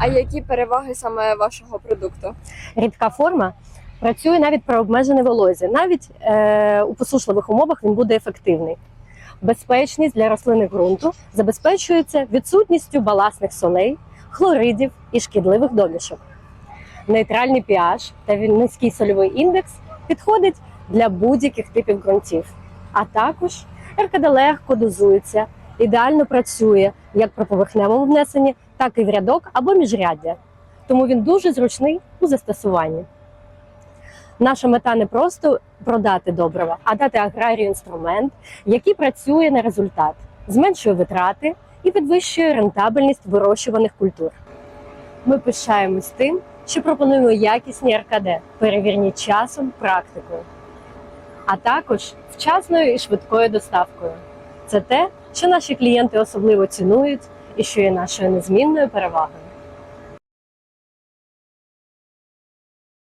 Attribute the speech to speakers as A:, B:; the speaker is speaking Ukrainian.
A: А які переваги саме вашого продукту?
B: Рідка форма працює навіть при обмеженій волозі. Навіть е, у посушливих умовах він буде ефективний. Безпечність для рослинних ґрунту забезпечується відсутністю баласних солей, хлоридів і шкідливих домішок. Нейтральний pH та низький сольовий індекс підходить для будь-яких типів ґрунтів. А також РКД легко дозується, ідеально працює як при поверхневому внесенні, так і в рядок або міжряддя. Тому він дуже зручний у застосуванні. Наша мета не просто продати добрива, а дати аграрію інструмент, який працює на результат, зменшує витрати і підвищує рентабельність вирощуваних культур. Ми пишаємось тим, що пропонуємо якісні РКД, перевірні часом практикою, а також вчасною і швидкою доставкою. Це те, що наші клієнти особливо цінують і що є нашою незмінною перевагою.